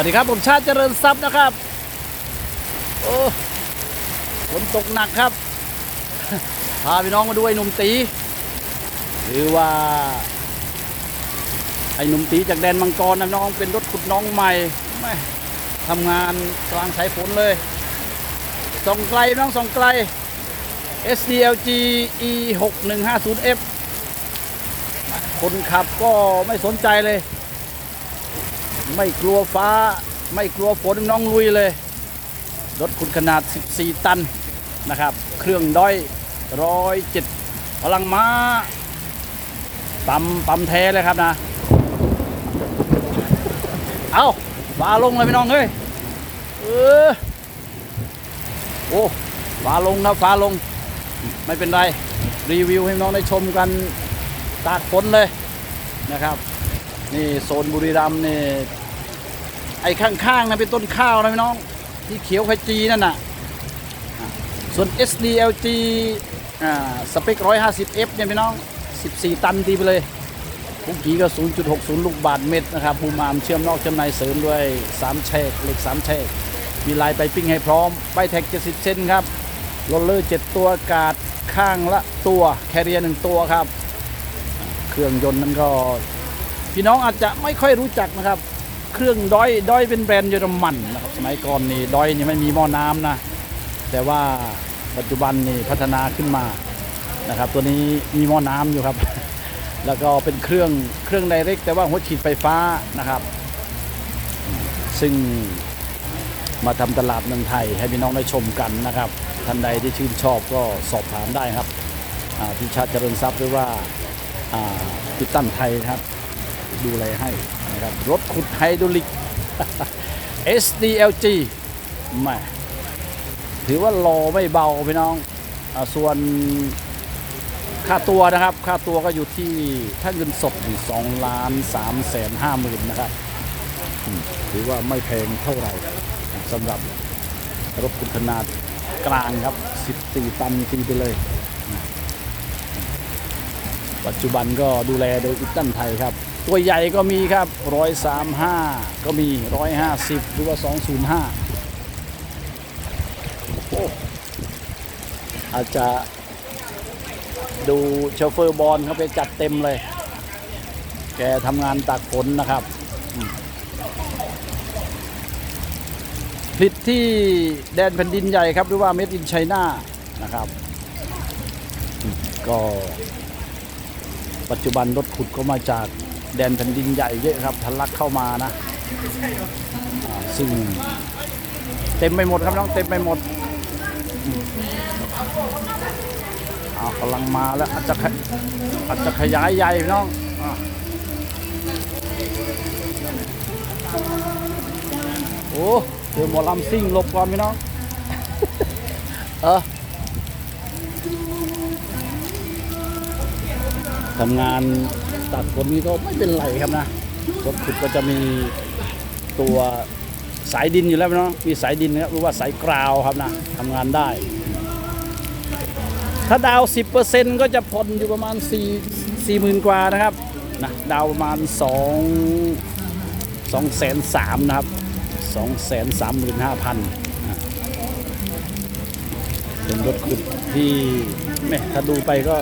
วัสดีครับผมชาติเจริญทรัพย์นะครับ โอ้ฝนตกหนักครับ พาพี่น้องมาดูไอ้หนุ่มตี หรือว่า ไอ้หนุ่มตีจากแดนมังกรนะน้องเป็นรถขุดน้องใหม่แม่ทำงานกลางสายฝนเลย ส่องไกลน้องส่องไกล SDLG E 6 1 5 0 F คนขับก็ไม่สนใจเลย ไม่กลัวฟ้า ไม่กลัวฝนน้องลุยเลย รถคุณขนาด 14 ตันนะครับ เครื่องด้อยร้อยเจ็ดพลังม้าปั๊มปั๊มแท้เลยครับนะ เอาฟ้าลงเลยพี่น้องเฮ้ยเออโอ้ฟ้าลงนะฟ้าลง ไม่เป็นไร รีวิวให้น้องได้ชมกันตากฝนเลยนะครับ นี่โซนบุรีรัมย์นี่ ไอ้ข้างๆนะเป็นต้นข้าวนะพี่น้อง ที่เขียวขจีนั่นน่ะอะส่วน SDLG อ่าสเปค 150F เนี่ยพี่น้อง 14 ตันตีไปเลยพุกกี้ก็ 0.60 ลูกบาทเมตรนะครับบูมามเชื่อมนอกเชื่อมในเสริมด้วย 3 แฉกเหล็ก 3 แฉกมีลายไปปิ้งให้พร้อมใบแท็ก 70 เซนครับโรลเลอร์ 7 ตัวกาดข้างละตัว แคเรียหนึ่งตัวครับ เครื่องยนต์นั้นก็ พี่น้องอาจจะไม่ค่อยรู้จักนะครับ เครื่องด้อยด้อยเป็นแบรนด์เยอรมันนะครับสมัยก่อนนี่ด้อยนี่ไม่มีหม้อน้ำนะ แต่ว่าปัจจุบันนี่พัฒนาขึ้นมานะครับ ตัวนี้มีหม้อน้ำอยู่ครับ แล้วก็เป็นเครื่องเครื่องไดเรกแต่ว่าหัวฉีดไฟฟ้านะครับ ซึ่งมาทำตลาดเมืองไทยให้พี่น้องได้ชมกันนะครับท่านใดที่ชื่นชอบก็สอบถามได้ครับอ่าที่ชาติเจริญทรัพย์หรือว่าติดตั้นไทยครับ ดูแลให้ นะครับรถขุดไฮดรอลิก SDLG แม่ถือว่ารอไม่เบาพี่น้องอส่วนค่าตัวนะครับ ค่าตัวก็อยู่ที่ถ้าเงินสดอยู่สองล้านสามแสนห้าหมื่นนะครับถือว่าไม่แพงเท่าไหร่สำหรับรถคุณขนาดกลางครับ 14 ตันตีไปเลย ปัจจุบันก็ดูแลโดยอิตันไทยครับ ตัวใหญ่ก็มีครับ 135 ก็มี 150 หรือว่า 205 โอ้อาจจะดูโชฟเฟอร์บอลเขาไปจัดเต็มเลย แกทำงานตากฝนนะครับผลิตที่แดนแผ่นดินใหญ่ครับ หรือว่าเม็ดอินไชน่านะครับ ก็ปัจจุบันรถขุดก็มาจาก แดนแผ่นดินใหญ่เยอะครับทะลักเข้ามานะซึ่งเต็มไปหมดครับน้องเต็มไปหมดอืมอ้ากำลังมาแล้วอาจจะขยอาจจะขยายใหญ่พี่น้องโอ้เจอหมอลำซิ่งหลบก่อนพี่น้อง เออทำงาน ตัดฝนนี้ก็ไม่เป็นไรครับนะรถขุดก็จะมีตัวสายดินอยู่แล้วเนาะมีสายดินนะครับหรือว่าสายกราวครับนะทำงานได้ ถ้าดาว 10%ก็จะผ่อนอยู่ประมาณ 4 4หมื่นกว่านะครับนะดาวประมาณ 2 2แสนสามนะครับ2แสนสามหมื่นห้าพันเป็นรถขุดที่แม่ถ้าดูไปก็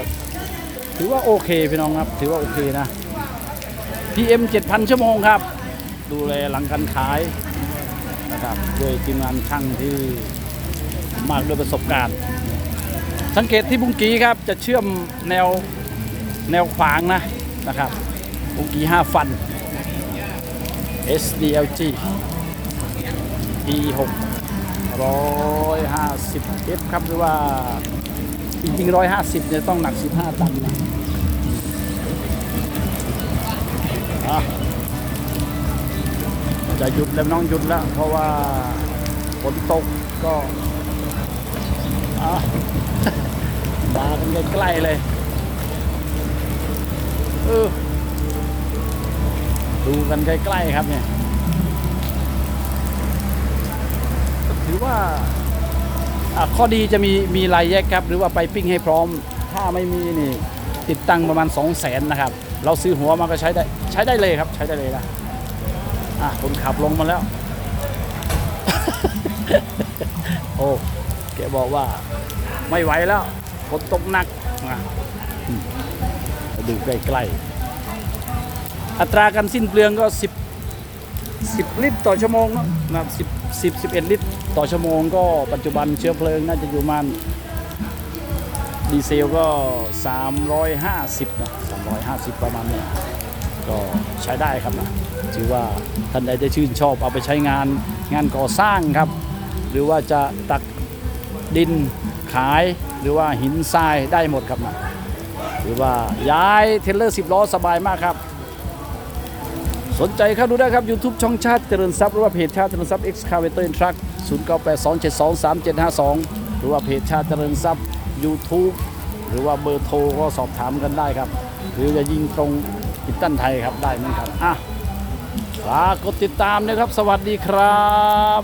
ถือว่าโอเคพี่น้องครับ ถือว่าโอเคนะ PM 7,000 ชั่วโมงครับ ดูแลหลังการขายนะครับด้วยทีมงานช่างที่มากด้วยประสบการณ์ สังเกตที่บุ้งกีครับจะเชื่อมแนวแนวขวางนะนะครับบุ้งกี5ฟัน SDLG E 6 150 F ครับหรือว่า จริงๆ150เนี่ยต้องหนัก15ตันนะจะหยุดแล้วน้องหยุดแล้ว เพราะว่าฝนตกก็อะมากันใกล้ๆเลยเออดูกันใกล้ๆครับเนี่ยถือว่า ข้อดีจะมีมีลายแยกครับ หรือว่าไปปิ้งให้พร้อม ถ้าไม่มีนี่ติดตั้งประมาณ 2 0 0แสนนะครับ เราซื้อหัวมาก็ใช้ได้ใช้ได้เลยครับ ใช้ได้เลยนะอะคนขับลงมาแล้ว โอ้แกบอกว่าไม่ไหวแล้วฝนตกหนักอะดูใกล้ๆอัตราการสิ้นเปลืองก็ 10 10 ลิตรต่อชั่วโมงนะนะครับ10 10 11 ลิตรต่อชั่วโมง ก็ปัจจุบันเชื้อเพลิงน่าจะอยู่มาณดีเซลก็ 350นะ350 ประมาณเนี้ยก็ใช้ได้ครับนะถือว่าท่านใดได้ชื่นชอบเอาไปใช้งานงานก่อสร้างครับ หรือว่าจะตักดินขายหรือว่าหินทรายได้หมดครับนะหรือว่าย้ายเทรลเลอร์10ล้อสบายมากครับ สนใจเข้าดูได้ครับ YouTube ช่องชาติเจริญทรัพย์หรือว่าเพจชาติเจริญทรัพย์ Excavator and Truck 0982723752 หรือว่าเพจชาติเจริญทรัพย์ YouTube หรือว่าเบอร์โทรก็สอบถามกันได้ครับ หรือจะยิงตรงอิตันไทยครับได้เหมือนกันอะฝากกดติดตามนะครับ สวัสดีครับ